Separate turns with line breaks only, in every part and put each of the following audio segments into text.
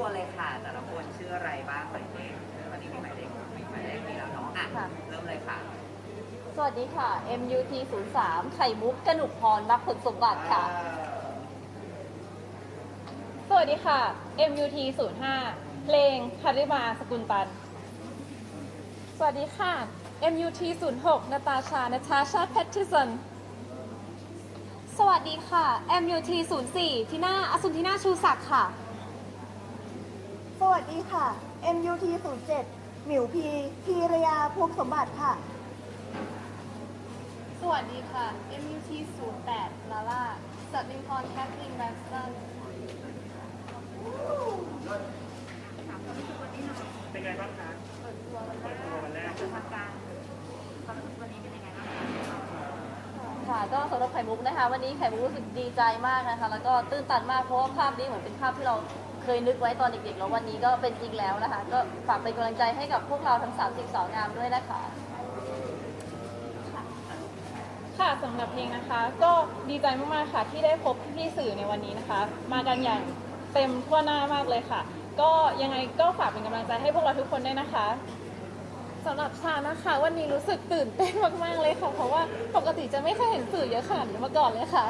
ตัวเลยค่ะ แต่ละคนชื่ออะไรบ้างหมายเลขวันนี้มีหมายเลขมีหมายเลขมีแล้วเนาะอะ
ค่ะ
เริ่มเลยค่ะ
สวัสดีค่ะ MUT 03ไข่มุกกนุกพรรักผลสมบัติค่ะ
สวัสดีค่ะ MUT 05เพลงคาริมาสกุลตัน สวัสดีค่ะ MUT 06นาตาชานาชาชาแพทริสัน
สวัสดีค่ะ MUT 04ทิน่าอสุนทิน่าชูศักดิ์ค่ะ
สวัสดีค่ะ MUT 07หมิวพีพีรยาภูมิสมบัติค่ะ
สวัสดีค่ะ MUT 08ลาล่าสัตวินพรแคทลินแบนสตัน
เป็นไงบ้างคะเปิดตัววันแรก
ค่ะ ก็สำหรับไข่มุกนะคะ วันนี้ไข่มุกรู้สึกดีใจมากนะคะ แล้วก็ตื้นตันมากเพราะว่าภาพนี้เหมือนเป็นภาพที่เรา เคยนึกไว้ตอนเด็กๆ แล้ววันนี้ก็เป็นจริงแล้วนะคะ ก็ฝากเป็นกำลังใจให้กับพวกเราทั้ง 30 สาวงามด้วยนะคะ
ค่ะสำหรับเพลงนะคะ ก็ดีใจมากๆค่ะที่ได้พบพี่ๆสื่อในวันนี้นะคะ มากันอย่างเต็มทั่วหน้ามากเลยค่ะ ก็ยังไงก็ฝากเป็นกำลังใจให้พวกเราทุกคนด้วยนะคะ สำหรับชานะคะ วันนี้รู้สึกตื่นเต้นมากๆเลยค่ะ เพราะว่าปกติจะไม่เคยเห็นสื่อเยอะขนาดนี้มาก่อนเลยค่ะ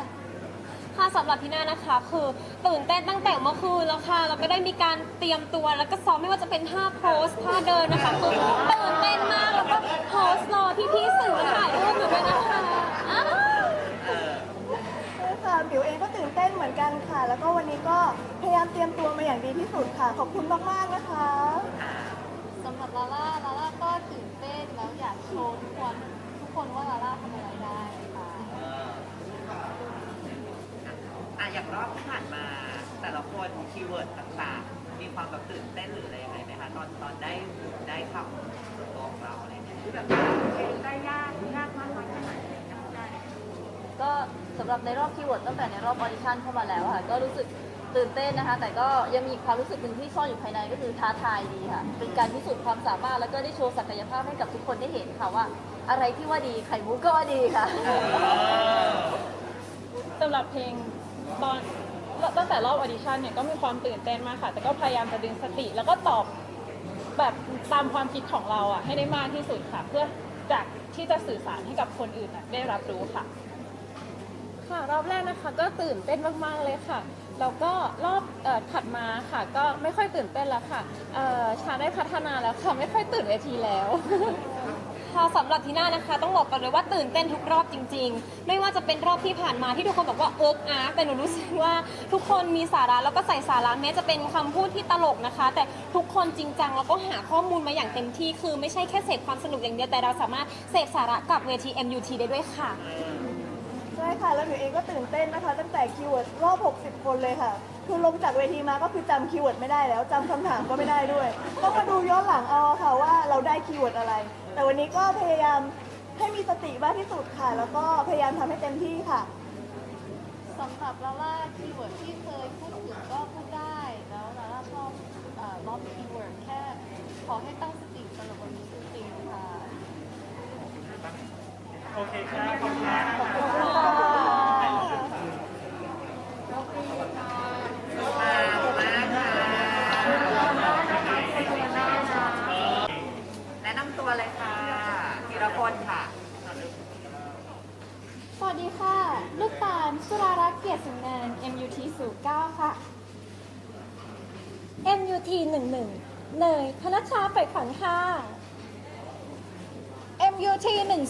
ค่ะสำหรับที่หน้านะคะ คือตื่นเต้นตั้งแต่เมื่อคืนแล้วค่ะแล้วก็ได้มีการเตรียมตัวแล้วก็ซ้อมไม่ว่าจะเป็นท่าโพสท่าเดินนะคะคือตื่นเต้นมากแล้วก็โพสรอพี่ๆสื่อมาถ่ายรูปอยู่ด้วยนะคะอ้าว
ใช่ค่ะหมิวเองก็ตื่นเต้นเหมือนกันค่ะ แล้วก็วันนี้ก็พยายามเตรียมตัวมาอย่างดีที่สุดค่ะ ขอบคุณมากๆนะคะ
สำหรับลาล่าลาล่าก็ตื่นเต้นแล้วอยากโชว์ทุกคนทุกคนว่าลาล่าทำอะไรได้ค่ะ
อะอย่างรอบที่ผ่านมา แต่ละคนคีย์เวิร์ดต่างๆ มีความแบบตื่นเต้นหรืออะไรยังไงไหมคะตอนตอนได้ได้ทำส่วนตัวของเราอะไรอย่างเงี้ยที่แบบได้ยากยากมากน้อยแค่ไหนอะไรอย่างเงี้ยได้
ก็สำหรับในรอบคีย์เวิร์ดตั้งแต่ในรอบออดิชั่นเข้ามาแล้วค่ะ ก็รู้สึกตื่นเต้นนะคะ แต่ก็ยังมีความรู้สึกหนึ่งที่ซ่อนอยู่ภายในก็คือท้าทายดีค่ะ เป็นการพิสูจน์ความสามารถแล้วก็ได้โชว์ศักยภาพให้กับทุกคนได้เห็นค่ะว่า อะไรที่ว่าดีไข่มุกก็ว่าดีค่ะ
สำหรับเพลง ตอนตั้งแต่รอบออดิชั่นเนี่ยก็มีความตื่นเต้นมากค่ะ แต่ก็พยายามจะดึงสติ แล้วก็ตอบแบบตามความคิดของเราอะให้ได้มากที่สุดค่ะ เพื่อจากที่จะสื่อสารให้กับคนอื่นน่ะได้รับรู้ค่ะ ค่ะรอบแรกนะคะ ก็ตื่นเต้นมากๆเลยค่ะแล้วก็รอบออถัดมาค่ะ ก็ไม่ค่อยตื่นเต้นแล้วค่ะชาได้พัฒนาแล้วค่ะไม่ค่อยตื่นเวทีแล้ว
ค่ะสำหรับทีน่านะคะ ต้องบอกกันเลยว่าตื่นเต้นทุกรอบจริง ๆ ไม่ว่าจะเป็นรอบที่ผ่านมาที่ทุกคนบอกว่าเอิร์กอาร์กแต่หนูรู้สึกว่าทุกคนมีสาระแล้วก็ใส่สาระแม้จะเป็นคำพูดที่ตลกนะคะ แต่ทุกคนจริงจังแล้วก็หาข้อมูลมาอย่างเต็มที่คือไม่ใช่แค่เสพความสนุกอย่างเดียวแต่เราสามารถเสพสาระกับเวที MUT ได้ด้วยค่ะ
ใช่ค่ะ แล้วหมิวเองก็ตื่นเต้นนะคะ ตั้งแต่คีย์เวิร์ดรอบ 60 คนเลยค่ะ คือลงจากเวทีมาก็คือจำคีย์เวิร์ดไม่ได้แล้วจำคำถามก็ไม่ได้ด้วยต้องมาดูย้อนหลังเอาค่ะว่าเราได้คีย์เวิร์ดอะไร แต่วันนี้ก็พยายามให้มีสติมากที่สุดค่ะ แล้วก็พยายามทำให้เต็มที่ค่ะ
สำหรับลาล่าคีย์เวิร์ดที่เคยพูดถึงก็พูดได้ แล้วลาล่าชอบเอ่อรอบคีย์เวิร์ดแค่ขอให้ตั้งสติสำหรับวันนี้จริงๆค่ะ
โอเคครับขอบคุณมากนะคะ
มามากค่ะแนะนำตัวเลยค่ะทีละคนค่ะ
สวัสดีค่ะ ลูกตาลสุรารักษ์เกียรติสุนเนิน MUT 09ค่ะ MUT 11เนยพนัชชาไปฝันค่ะ MUT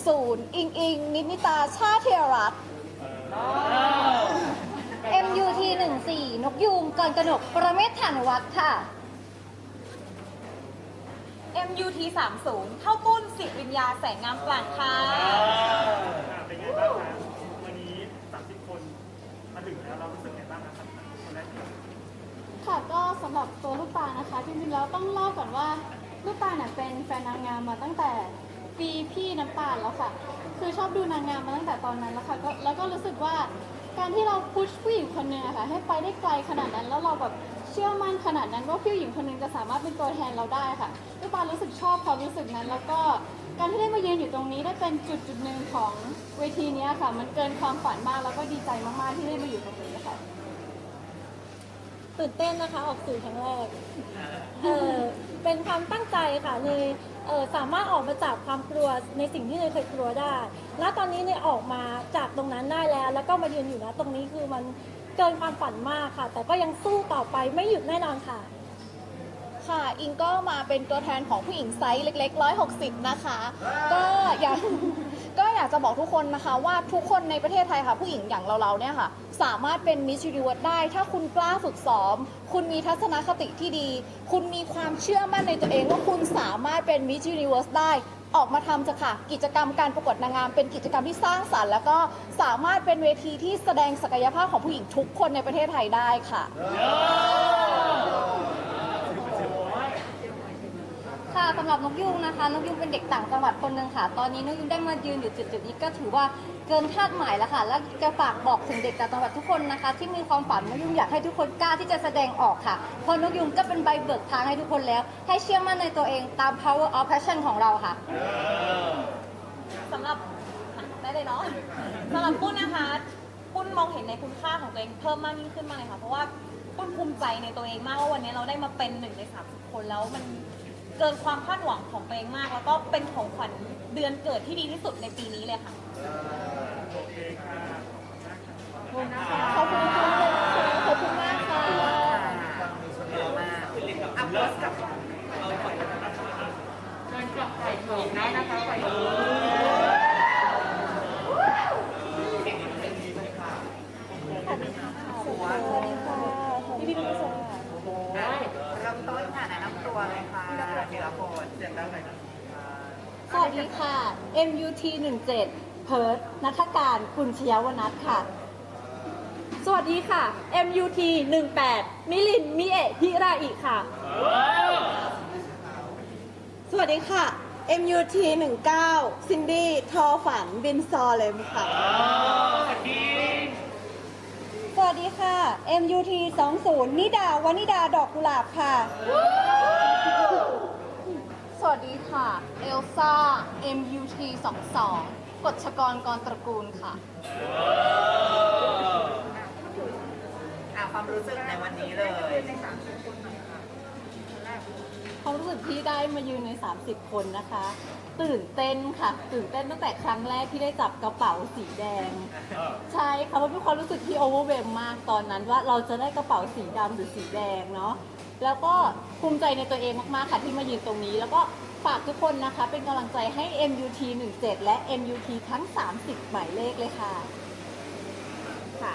10อิงอิง นิมิตาชา เทียรัตน์ MUT 14นกยูงกรกนกประเมศฐานวัฒน์ค่ะ
MUT 30เท่าปุ้นสิวิญญาแสงงามกลั่นค่ะ
อ่าเป็นไงบ้างคะวันนี้ 30 คนมาถึงแล้วเรารู้สึกไงบ้างครับคนแรก
ค่ะก็สำหรับตัวลูกตาลนะคะจริงๆแล้วต้องเล่าก่อนว่าลูกตาลเนี่ยเป็นแฟนนางงามมาตั้งแต่ ปีพี่น้ำตาลแล้วค่ะ คือชอบดูนางงามมาตั้งแต่ตอนนั้นแล้วค่ะก็แล้วก็รู้สึกว่าการที่เราพุชผู้หญิงคนหนึ่งอะค่ะให้ไปได้ไกลขนาดนั้น แล้วเราแบบเชื่อมั่นขนาดนั้นว่าผู้หญิงคนหนึ่งจะสามารถเป็นตัวแทนเราได้ค่ะลูกตาลรู้สึกชอบความรู้สึกนั้น แล้วก็การที่ได้มายืนอยู่ตรงนี้ได้เป็นจุดจุดๆหนึ่งของเวทีเนี้ยค่ะ มันเกินความฝันมากแล้วก็ดีใจมากๆที่ได้มาอยู่ตรงนี้ค่ะ
ส
ตื่นเต้นนะคะออกสื่อครั้งแรก เออเป็นความตั้งใจค่ะเลย เออสามารถออกมาจากความกลัวในสิ่งที่เนยเคยกลัวได้ และตอนนี้เนยออกมาจากตรงนั้นได้แล้ว แล้วก็มายืนอยู่นะตรงนี้คือมันเกินความฝันมากค่ะ แต่ก็ยังสู้ต่อไปไม่หยุดแน่นอนค่ะ
ค่ะอิงก็มาเป็นตัวแทนของผู้หญิงไซส์เล็กๆ 160 นะคะ ก็อยาก ก็อยากจะบอกทุกคนนะคะว่าทุกคนในประเทศไทยค่ะ ผู้หญิงอย่างเราๆเนี่ยค่ะ สามารถเป็นมิส s u นิเวิร์สได้ ถ้าคุณกล้าฝึกซ้อม คุณมีทัศนคติที่ดี คุณมีความเชื่อมั่นในตัวเองว่าคุณสามารถเป็นมิส s u นิเวิร์สได้ ออกมาทำจะค่ะ กิจกรรมการประกวดนางงามเป็นกิจกรรมที่สร้างสรรค์ แล้วก็สามารถเป็นเวทีที่แสดงศักยภาพของผู้หญิงทุกคนในประเทศไทยได้ค่ะ
ค่ะสำหรับนกยุงนะคะนกยุงเป็นเด็กต่างจังหวัดคนหนึ่งค่ะ ตอนนี้นกยุงได้มายืนอยู่จุดๆนี้ก็ถือว่าเกินคาดหมายแล้วค่ะ และจะฝากบอกถึงเด็กต่างจังหวัดทุกคนนะคะ ที่มีความฝันนกยุงอยากให้ทุกคนกล้าที่จะแสดงออกค่ะเพราะนกยุงก็เป็นใบเบิกทางให้ทุกคนแล้ว ให้เชื่อมั่นในตัวเองตาม power of passion ของเราค่ะ
สำหรับได้เลยเนาะสำหรับปุ้นนะคะปุ้นมองเห็นในคุณค่าของตัวเองเพิ่มมากยิ่งขึ้นมากเลยค่ะเพราะว่าปุ้นภูมิใจในตัวเองมากว่าวันนี้เราได้มาเป็นหนึ่งในสามคนแล้วมัน เกินความคาดหวังของตัวเองมาก แล้วก็เป็นของขวัญเดือนเกิดที่ดีที่สุดในปีนี้เลยค่ะ
ขอบคุณค่ะขอบคุณมากค่ะ
เยอะมากอะโพสต์กับเออปล่อยเดินกลับไปถูกได้นะคะไปถูก
สวัสดีค่ะพี่พี่พี่สวัสดีค่ะ
เริ่มต้นค่ะแนะนำ ตัวเลยค่ะทีละคนเสียงดังหน่อยนะ
สวัสดีค่ะ MUT 17เพิร์ดนัทการกุลชยวนัทค่ะ สวัสดีค่ะ MUT 18มิลิน มิเอะฮิราอิค่ะ
สวัสดีค่ะ MUT 19ซินดี้ทอฝัน บินซอเลมค่ะ
สวัสดีค่ะ MUT 20นิดาวนิดาดอกกุหลาบค่ะ
สวัสดีค่ะ เอลซ่า MUT 22กฎชกรกรตระกูลค่ะ
อะความรู้สึกในวันนี้เลย
ความรู้สึกที่ได้มายืนใน 30 คนนะคะ ตื่นเต้นค่ะ ตื่นเต้นตั้งแต่ครั้งแรกที่ได้จับกระเป๋าสีแดง ใช่ค่ะเพราะเป็นความรู้สึกที่โอเวอร์เวมมากตอนนั้นว่าเราจะได้กระเป๋าสีดำหรือสีแดงเนาะ แล้วก็ภูมิใจในตัวเองมากๆค่ะที่มายืนตรงนี้ แล้วก็ฝากทุกคนนะคะ เป็นกำลังใจให้ MUT 17 และ MUT ทั้ง 30 หมายเลขเลยค่ะ
ค่ะ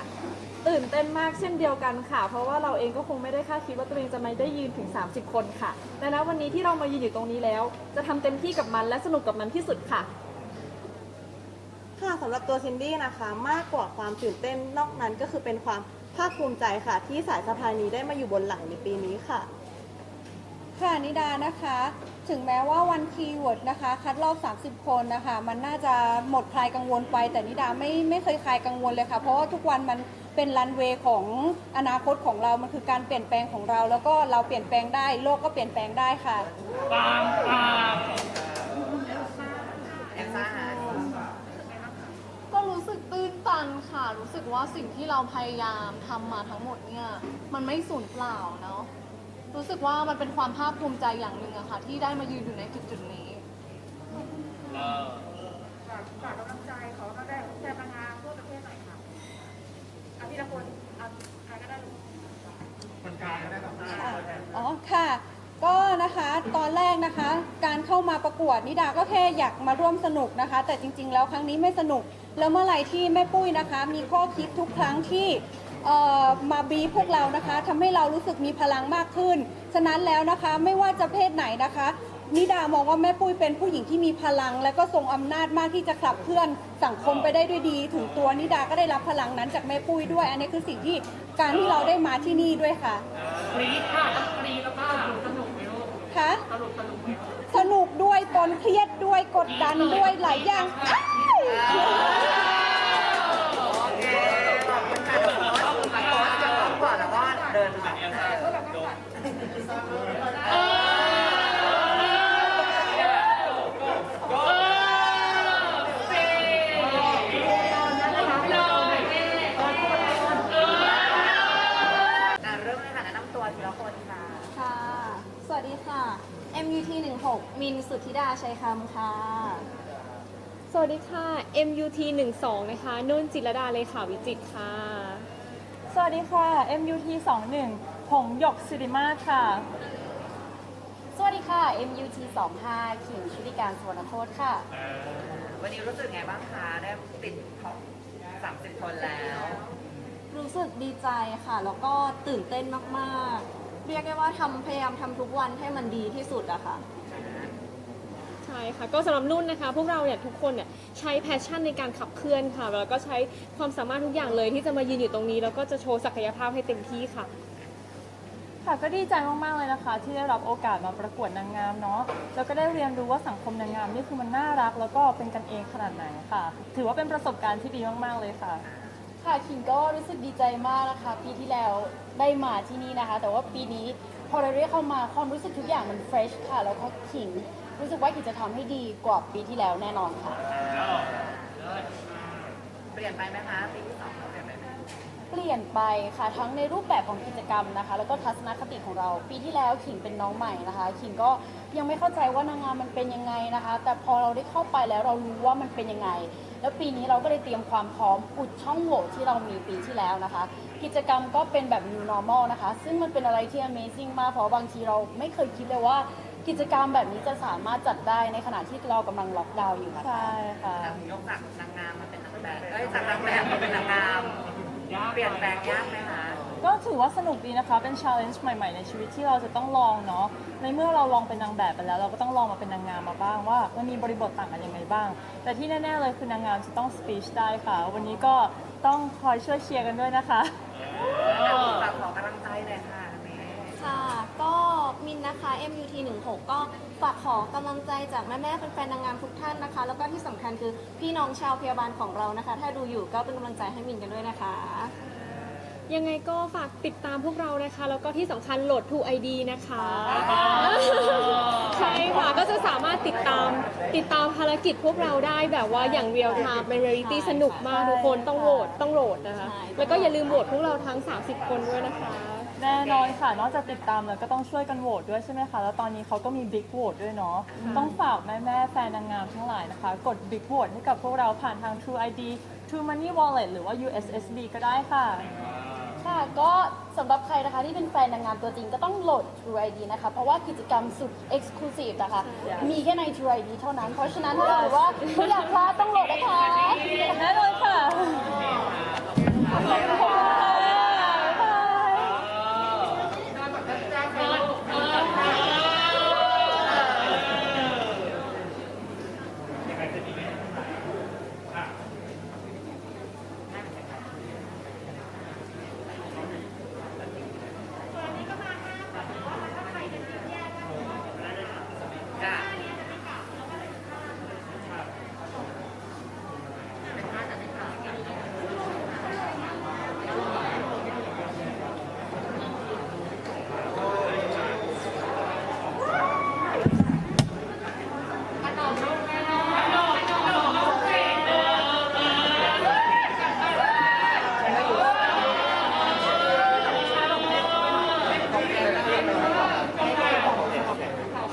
ตื่นเต้นมากเช่นเดียวกันค่ะ เพราะว่าเราเองก็คงไม่ได้คาดคิดว่าตัวเองจะมาได้ยืนถึง 30 คนค่ะแต่ณวันนี้ที่เรามายืนอยู่ตรงนี้แล้ว จะทำเต็มที่กับมันและสนุกกับมันที่สุดค่ะ
ค่ะสำหรับตัวซินดี้นะคะ มากกว่าความตื่นเต้นนอกนั้นก็คือเป็นความ ภาคภูมิใจค่ะ ที่สายสะพายนี้ได้มาอยู่บนหลังในปีนี้ค่ะ
ค่ะนิดานะคะ ถึงแม้ว่าวันคีย์เวิร์ดนะคะ คัดรอบ 30 คนนะคะ มันน่าจะหมดคลายกังวลไป แต่นิดาไม่ไม่เคยคลายกังวลเลยค่ะ เพราะว่าทุกวันมันเป็นรันเวย์ของอนาคตของเรา มันคือการเปลี่ยนแปลงของเรา แล้วก็เราเปลี่ยนแปลงได้ โลกก็เปลี่ยนแปลงได้ค่ะ
เอลซ่าฮะ
ก็รู้สึกตื้น ตันค่ะ รู้สึกว่าสิ่งที่เราพยายามทำมาทั้งหมดเนี่ย มันไม่สูญเปล่าเนาะ รู้สึกว่ามันเป็นความภาคภูมิใจอย่างหนึ่งอะค่ะ ที่ได้มายืนอยู่ในจุดจุดๆนี้
ฝากกำลังใจขอกำลังใจของแฟนนางงามทั่วประเทศหน่อยค่ะอาทีละคนเอาใครก็ได้ลูก
คนกลางก็ได้ครับ
อ๋อ ค่ะ ก็นะคะตอนแรกนะคะ การเข้ามาประกวดนิดาก็แค่อยากมาร่วมสนุกนะคะ แต่จริง ๆ แล้วครั้งนี้ไม่สนุก แล้วเมื่อไหร่ที่แม่ปุ้ยนะคะ มีข้อคิดทุกครั้งที่มาบีพวกเรานะคะทำให้เรารู้สึกมีพลังมากขึ้น ฉะนั้นแล้วนะคะไม่ว่าจะเพศไหนนะคะ นิดามองว่าแม่ปุ้ยเป็นผู้หญิงที่มีพลัง และก็ทรงอำนาจมากที่จะขับเคลื่อนสังคมไปได้ด้วยดี ถึงตัวนิดาก็ได้รับพลังนั้นจากแม่ปุ้ยด้วย อันนี้คือสิ่งที่การที่เราได้มาที่นี่ด้วยค่ะ
กรี๊ดค่ะกรี๊ดแล้วก็สนุกไหมลูก
คะ
สนุกสนุกไหม
สนุกด้วยปนเครียดด้วยกดดันด้วยหลายอย่างอ้าย
โอเคขอบคุณค่ะโพสต์โพสต์จะรอบก่อนแล้วก็เดินมาอะเริ่มเลยค่ะแนะนำ ทีละคนค่ะ
ค่ะ สวัสดีค่ะ MUT 16มินสุทธิ ดาชัยคำค่ะ
สวัสดีค่ะ MUT 12นะคะนุ่นจิรดาเลขาวิจิตรค่ะ
สวัสดีค่ะ MUT 21หงหยกสิริมาศค่ะ
สวัสดีค่ะ MUT 25ขิงชุติการสวนโคตค่ะ
วันนี้รู้สึกไงบ้างคะได้ติดท็อป30คนแล้ว
รู้สึกดีใจค่ะ แล้วก็ตื่นเต้นมาก ๆ เรียกได้ว่าทำพยายามทำทุกวันให้มันดีที่สุดอะค่ะ
ใช่ค่ะก็สำหรับนุ่นนะคะ พวกเราเนี่ยทุกคนเนี่ยใช้แพชชั่นในการขับเคลื่อนค่ะแล้วก็ใช้ความสามารถทุกอย่างเลยที่จะมายืนอยู่ตรงนี้ แล้วก็จะโชว์ศักยภาพให้เต็มที่ค่ะ
ค่ะก็ดีใจมาก ๆ เลยนะคะ ที่ได้รับโอกาสมาประกวดนางงามเนาะแล้วก็ได้เรียนรู้ว่าสังคมนางงามนี่คือมันน่ารัก แล้วก็เป็นกันเองขนาดไหนค่ะ ถือว่าเป็นประสบการณ์ที่ดีมากๆเลยค่ะ
ค่ะขิงก็รู้สึกดีใจมากนะคะ ปีที่แล้วได้มาที่นี่นะคะ แต่ว่าปีนี้พอเราได้เข้ามาความรู้สึกทุกอย่างมันเฟรชค่ะ แล้วก็ขิง รู้สึกว่าขิงจะทำให้ดีกว่าปีที่แล้วแน่นอนค่ะ
เปลี่ยนไปไหมคะปีที่สองเปลี่ยนไปไหม
เปลี่ยนไปค่ะทั้งในรูปแบบของกิจกรรมนะคะ แล้วก็ทัศนคติของเรา ปีที่แล้วขิงเป็นน้องใหม่นะคะ ขิงก็ยังไม่เข้าใจว่านางงามมันเป็นยังไงนะคะ แต่พอเราได้เข้าไปแล้วเรารู้ว่ามันเป็นยังไง แล้วปีนี้เราก็เลยเตรียมความพร้อมอุดช่องโหว่ที่เรามีปีที่แล้วนะคะ กิจกรรมก็เป็นแบบ new normal นะคะ ซึ่งมันเป็นอะไรที่ amazing มากเพราะบางทีเราไม่เคยคิดเลยว่า กิจกรรมแบบนี้จะสามารถจัดได้ในขณะที่เรากำลังล็อกดาวน์อยู่นะคะ
ใช่ค่ะ
ยกจากนางงามมาเป็นนางแบบเอ้ยจากนางแบบมาเป็นนางงามเปลี่ยนแปลงยากไหมคะ
ก็ถือว่าสนุกดีนะคะ เป็น challenge ใหม่ ๆ ในชีวิตที่เราจะต้องลองเนาะ ในเมื่อเราลองเป็นนางแบบไปแล้ว เราก็ต้องลองมาเป็นนางงามมาบ้างว่ามันมีบริบทต่างกันยังไงบ้าง แต่ที่แน่ๆเลยคือนางงามจะต้อง speech ได้ค่ะ วันนี้ก็ต้องคอยช่วยเชียร์กันด้วยนะคะ
ฝากขอกำลังใจหน่อยค่ะแม่
ค่ะ ก็ มินนะคะ MUT 16ก็ฝากขอกำลังใจจากแม่ๆแฟนๆนางงามทุกท่านนะคะ แล้วก็ที่สำคัญคือพี่น้องชาวพยาบาลของเรานะคะ ถ้าดูอยู่ก็เป็นกำลังใจให้มินกันด้วยนะคะ
ยังไงก็ฝากติดตามพวกเรานะคะ แล้วก็ที่สำคัญโหลด True ID นะคะ ใช่ค่ะ ก็จะสามารถติดตามติดตามภารกิจพวกเราได้แบบว่าอย่างเรียลไทม์เป็นเรียลิตี้สนุกมากทุกคนต้องโหวตต้องโหลดนะคะ
ใช่
แล้วก็อย่าลืมโหวตพวกเราทั้ง 30 คนด้วยนะคะ
แน่นอนค่ะ นอกจากติดตามแล้วก็ต้องช่วยกันโหวตด้วยใช่ไหมคะ แล้วตอนนี้เขาก็มีบิ๊กโหวตด้วยเนาะ ต้องฝากแม่แม่ๆแฟนนางงามทั้งหลายนะคะ กดบิ๊กโหวตให้กับพวกเราผ่านทาง True ID True Money Wallet หรือว่า USSD ก็ได้ค่ะ
ค่ะก็สำหรับใครนะคะที่เป็นแฟนนางงามตัวจริงก็ต้องโหลด True ID นะคะ เพราะว่ากิจกรรมสุด Exclusive นะคะ มีแค่ใน True ID เท่านั้น เพราะฉะนั้นถ้าเกิดว่าไม่อยากพลาดต้องโหลดนะคะ
แน่นอนค่ะขอบคุณค่ะ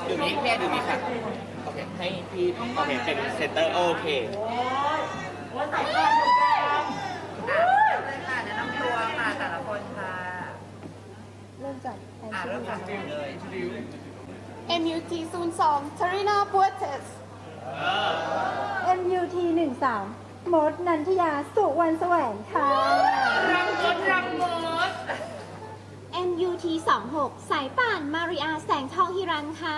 อยู่นี้แม่ดูนี่ค่ะ โอเค ให้พี่โอเค เป็นเซนเตอร์ โอเค
อะเริ่มเลยค่ะแนะนำตัวค่ะแต่ละคนค่ะ
เริ่มจาก
อะเริ่มจากจิวเลย
MUT 02 Tarina Buertes
MUT 13มดนันทยาสุวรรณแสวงค่ะ
MUT 26สายป่านมาริอาแสงทองฮิรันค่ะ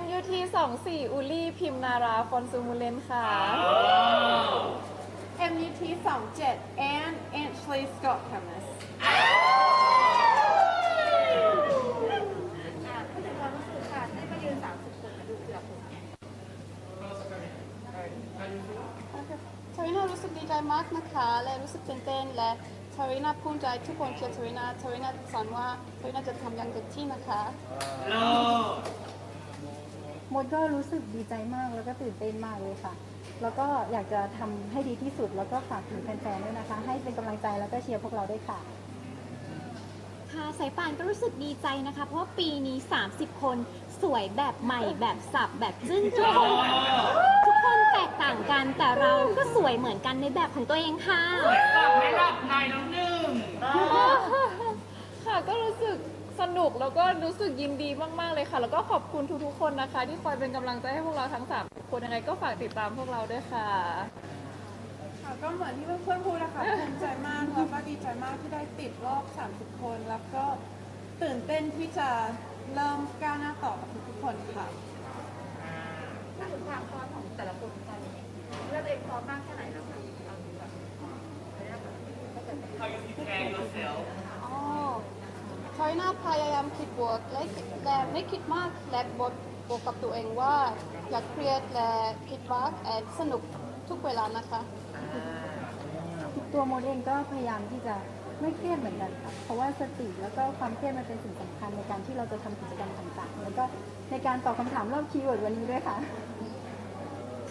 MUT 24อุลี่พิมนาราฟอนซูมูเลนค่ะ
MUT 27 Anne Ashley Scott Thomas ทารินารู้สึกดี ใจมากนะคะและรู้สึกตื่นเต้นและทารินาภูมิใจทุกคนเชียร์ทารินาทารินาสอนว่าทารินาจะทำอย่างเต็มที่นะคะ
มดก็รู้สึกดีใจมากแล้วก็ตื่นเต้นมากเลยค่ะ แล้วก็อยากจะทำให้ดีที่สุดแล้วก็ฝากถึงแฟนๆด้วยนะคะ ให้เป็นกำลังใจแล้วก็เชียร์พวกเราด้วยค่ะ
ค่ะสายป่านก็รู้สึกดีใจนะคะ เพราะว่าปีนี้ 30 คนสวยแบบใหม่แบบสับแบบจึ้งทุกคนทุกคนแตกต่างกันแต่เราก็สวยเหมือนกันในแบบของตัวเองค่ะ
ไม่หลับในน้ำหนึ่ง
ค่ะก็รู้สึกสนุกแล้วก็รู้สึกยินดีมากๆเลยค่ะ แล้วก็ขอบคุณทุกๆคนนะคะ ที่คอยเป็นกำลังใจให้พวกเราทั้งสามคนยังไงก็ฝากติดตามพวกเราด้วยค่ะ
ค่ะก็เหมือนที่เพื่อนๆพูดนะคะภูมิใจมากแล้วก็ดีใจมากที่ได้ติดรอบ 30 คน แล้วก็ตื่นเต้นที่จะเริ่มก้าวหน้าต่อกับทุกๆคนค่ะ
พูดถึงความพร้อมของแต่ละคน กันเลือกเองพร้อมมากแค่ไหนแล้วคะ
How you prepare yourself
อ๋อชอยน่าพยายามคิดบวกและแต่ไม่คิดมากและบทบวกกับตัวเองว่า อยากเครียดและคิดรักแอนสนุกทุกเวลานะคะ
ตัวโมดเองก็พยายามที่จะไม่เครียดเหมือนกันค่ะเพราะว่าสติแล้วก็ความเครียดมันเป็นสิ่งสำคัญในการที่เราจะทำกิจกรรมต่างๆ แล้วก็ในการตอบคำถามรอบคีย์เวิร์ดวันนี้ด้วยค่ะ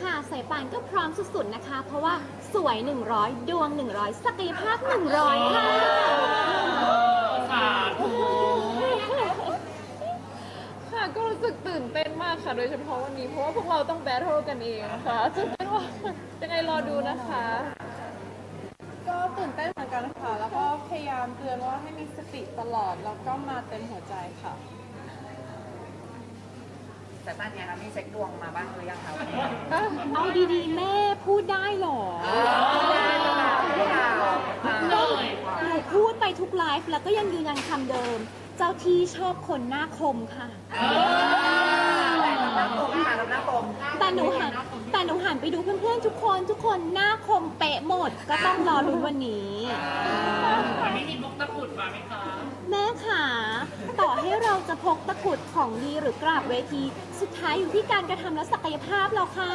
ค่ะสายป่านก็พร้อมสุดๆนะคะ เพราะว่าสวย 100 ดวง 100 ศักยภาพ 100 ค่ะ
ค่ะก็รู้สึกตื่นเต้นมากค่ะ โดยเฉพาะวันนี้เพราะว่าพวกเราต้องแบทเทิลกันเองค่ะตื่นเต้นว่ายังไงรอดูนะคะ
ก็ตื่นเต้นเหมือนกันค่ะ แล้วก็พยายามเตือนว่าให้มีสติตลอด แล้วก็มาเต็มหัวใจค่ะ
แต่ป้านเนี่ยนะมีเช็คดวงมาบ้างหรือยังคะวันนี้
เอาดีๆ แม่พูดได้เหรอหนูพูดไปทุกไลฟ์แล้วก็ยังยืนยันคำเดิม เจ้าที่ชอบคนหน้าคมค่ะ
หน้าคมค่ะหน้าคม
แต่หนูหันแต่หนูหันไปดูเพื่อนๆทุกคนทุกคนหน้าคมเป๊ะหมดก็ต้องรอลุ้นวันนี้
วันนี้มีมุกตะกุดมาไหมคะ
แม่ขาต่อให้เราจะพกตะกรุดของดีหรือกราบเวที สุดท้ายอยู่ที่การกระทำและศักยภาพเราค่ะ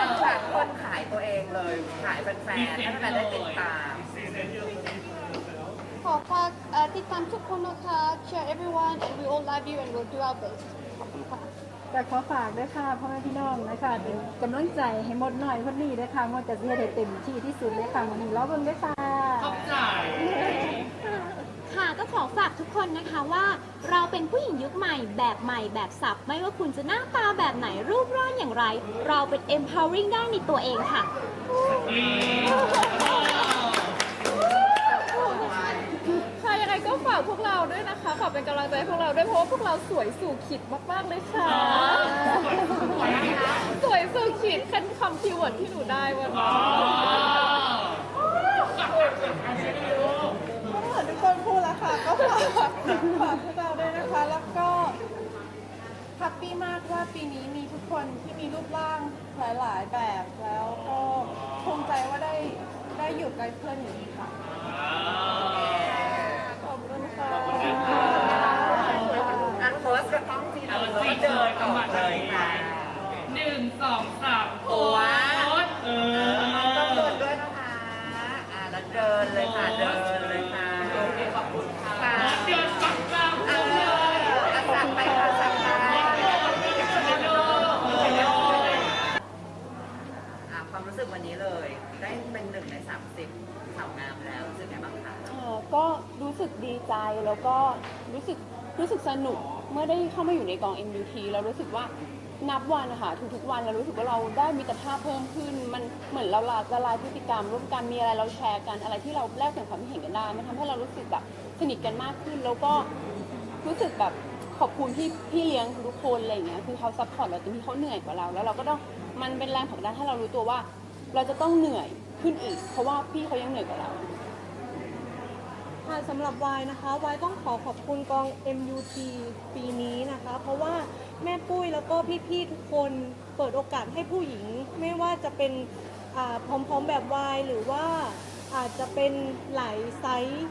อันจากคนขายตัวเองเลย ขายแฟนๆให้แฟนๆได้ติดตาม
ขอฝากเอ่อติดตามทุกคนนะคะ share everyone and we all love you and we'll do our best ขอบคุณค่ะ
แต่ขอฝากด้วยค่ะพ่อแม่พี่น้องนะคะเป็นกำลังใจให้หมดหน่อยคนนี้ด้วยค่ะหมดจะเสียได้เต็มที่ที่สุดเลยค่ะวันนี้รอบเบิ่งด้วยค่ะ
ค่ะก็ขอฝากทุกคนนะคะว่าเราเป็นผู้หญิงยุคใหม่แบบใหม่แบบสับ ไม่ว่าคุณจะหน้าตาแบบไหนรูปร่างอย่างไร เราเป็น empowering ได้ในตัวเองค่ะ
ค่ะยังไงก็ฝากพวกเราด้วยนะคะขอเป็นกำลังใจให้พวกเราด้วยเพราะว่าพวกเราสวยสู่ขีดมาก ๆ เลยค่ะ สวยสู่ขีดคันคำคีย์เวิร์ดที่หนูได้วันนี้
ก็เหมือนทุกคนพูดแล้วค่ะ ก็ ฝากฝากพวกเราด้วยนะคะ แล้วก็แฮปปี้มากว่าปีนี้มีทุกคนที่มีรูปร่างหลาย ๆ แบบแล้วก็ภูมิใจว่าได้ได้อยู่ใกล้เพื่อนอย่างนี้ค่ะ ขอบคุณค่ะ
อันโพสก็ต้องทีละแล้วก็เดินก่อนเลยค่ะ หนึ่งสองสามตัวเออต้องเดินด้วยนะคะ อ่าแล้วเดินเลยค่ะ เดินเลยค่ะโอเคขอบคุณค่ะเดินฝักกลางเออสั่งไปค่ะสั่งไปอะความรู้สึกวันนี้เลย ได้เป็น หนึ่งในสามสิบสาวงามแล้วรู้สึกไงบ้างคะ
ก็รู้สึกดีใจแล้วก็รู้สึกรู้สึกสนุกเมื่อได้เข้ามาอยู่ในกอง MUT แล้วรู้สึกว่านับวันนะคะทุกๆวันเรารู้สึกว่าเราได้มิตรภาพเพิ่มขึ้น มันเหมือนเราละละลายพฤติกรรมร่วมกันมีอะไรเราแชร์กันอะไรที่เราแลกเปลี่ยนความคิดเห็นกันได้มันทำให้เรารู้สึกแบบสนิทกันมากขึ้น แล้วก็รู้สึกแบบขอบคุณพี่พี่เลี้ยงทุกคนอะไรอย่างเงี้ยคือเขาซัพพอร์ตเราเต็มที่เขาเหนื่อยกว่าเรา แล้วเราก็ต้องมันเป็นแรงผลักดันให้เรารู้ตัวว่า เราจะต้องเหนื่อย ขึ้นอีก เพราะว่าพี่เขายังเหนื่อยกว่าเรา
ค่ะสำหรับวายนะคะวายต้องขอขอบคุณกอง MUT ปีนี้นะคะ เพราะว่าแม่ปุ้ยแล้วก็พี่ๆทุกคนเปิดโอกาสให้ผู้หญิง ไม่ว่าจะเป็นอ่าพร้อมๆแบบวายหรือว่าอาจจะเป็นหลายไซส์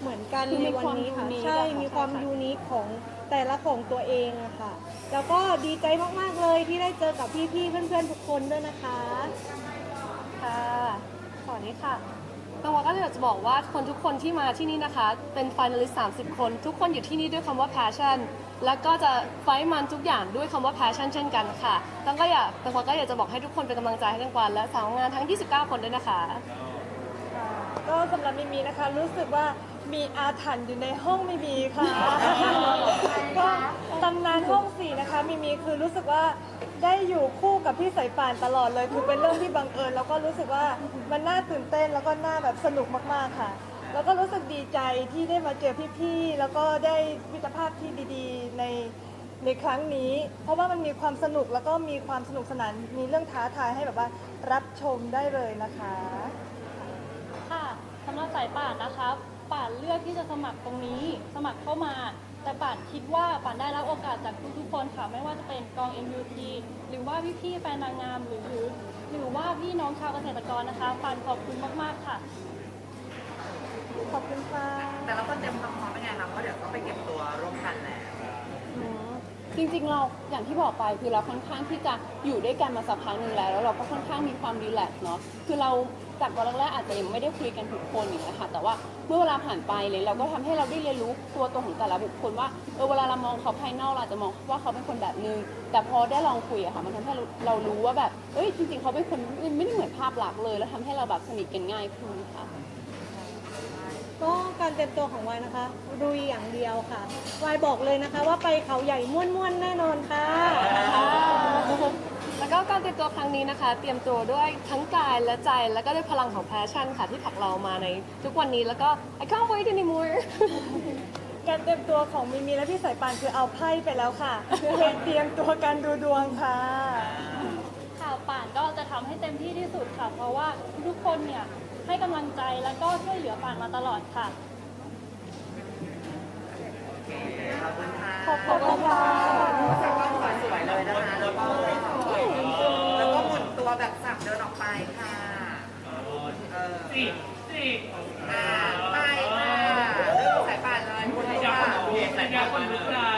เหมือนกัน
คือ
ใน
มี
วันนี้ค่ะ
ความ unique
ใช่
อะค่ะ
มีความ
ใช่ค่ะ
ยูนิคของแต่ละของตัวเองอะค่ะ แล้วก็ดีใจมากๆเลยที่ได้เจอกับพี่ๆเพื่อนๆทุกคนด้วยนะคะ
ค่ะ สวัสดีค่ะตังวาก็อยากจะบอกว่าคนทุกคนที่มาที่นี่นะคะ เป็นไฟนอลิสต์30 คน ทุกคนอยู่ที่นี่ด้วยคำว่า passion แล้วก็จะไฟท์มันทุกอย่างด้วยคำว่า passion เช่นกันค่ะตังก็อยากตังวาก็อยากจะบอกให้ทุกคนเป็นกำลังใจให้ตังกวาและสาวงานทั้ง 29 คนด้วยนะคะ
ก็สำหรับมิมีนะคะรู้สึกว่า
มีอาถรรพ์อยู่ในห้องมีมีค่ะก็ตำนานห้องสี่นะคะมีมีคือรู้สึกว่าได้อยู่คู่กับพี่สายป่านตลอดเลย คือเป็นเรื่องที่บังเอิญแล้วก็รู้สึกว่ามันน่าตื่นเต้นแล้วก็น่าแบบสนุกมากๆค่ะ แล้วก็รู้สึกดีใจที่ได้มาเจอพี่ๆแล้วก็ได้มิตรภาพที่ดีๆในในครั้งนี้ เพราะว่ามันมีความสนุกแล้วก็มีความสนุกสนานมีเรื่องท้าทายให้แบบว่ารับชมได้เลยนะคะ
ค่ะสำหรับสายป่านนะคะ ป่านเลือกที่จะสมัครตรงนี้ สมัครเข้ามา แต่ป่านคิดว่าป่านได้รับโอกาสจากทุกๆคนค่ะไม่ว่าจะเป็นกอง MUT หรือว่าพี่ๆแฟนนางงามหรือหรือว่าพี่น้องชาวเกษตรกรนะคะป่านขอบคุณมากๆค่ะ
ขอบคุณค่ะ
แต่เราก็เตรียมความพร้อมยังไงคะเพราะเดี๋ยวต้องไปเก็บตัวร่วมกันแล้ว
จริงๆเราอย่างที่บอกไปคือเราค่อนข้างที่จะอยู่ด้วยกันมาสักพักหนึ่งแล้วแล้วเราก็ค่อนข้างมีความรีแลกซ์เนาะคือเรา จากวันแรกๆอาจจะยังไม่ได้คุยกันทุกคนอย่างเงี้ยค่ะ แต่ว่าเมื่อเวลาผ่านไปเลยเราก็ทำให้เราได้เรียนรู้ตัวตนของแต่ละบุคคลว่าเออเวลาเรามองเขาภายนอกเราจะมองว่าเขาเป็นคนแบบนึง แต่พอได้ลองคุยอะค่ะ มันทำให้เรารู้ว่าแบบเอ้ยจริงๆเขาเป็นคนไม่ได้เหมือนภาพลักษณ์เลย แล้วทำให้เราแบบสนิทกันง่ายขึ้นค่ะ
ก็การเตรียมตัวของวายนะคะรุยอย่างเดียวค่ะวายบอกเลยนะคะ ว่าไปเขาใหญ่ม่วนๆแน่นอนค่ะ
แล้วก็การเตรียมตัวครั้งนี้นะคะ เตรียมตัวด้วยทั้งกายและใจ แล้วก็ด้วยพลังของแพชชั่นค่ะที่ผลักเรามาในทุกวันนี้แล้วก็ I can't wait anymore
การเตรียมตัวของมิมีและพี่สายปานคือเอาไพ่ไปแล้วค่ะเป็นเตรียมตัวการดูดวงค่ะ
ค่ะป่านก็จะทำให้เต็มที่ที่สุดค่ะ เพราะว่าทุกๆคนเนี่ยให้กำลังใจแล้วก็ช่วยเหลือป่านมาตลอดค่ะ
ขอบคุณค่ะ เดินออกไปค่ะเออสี่สี่อ่าไปค่ะเรื่องสายป่านเลยหมุนตัวค่ะ
ใส่ยาคนลุกนะ
โอ้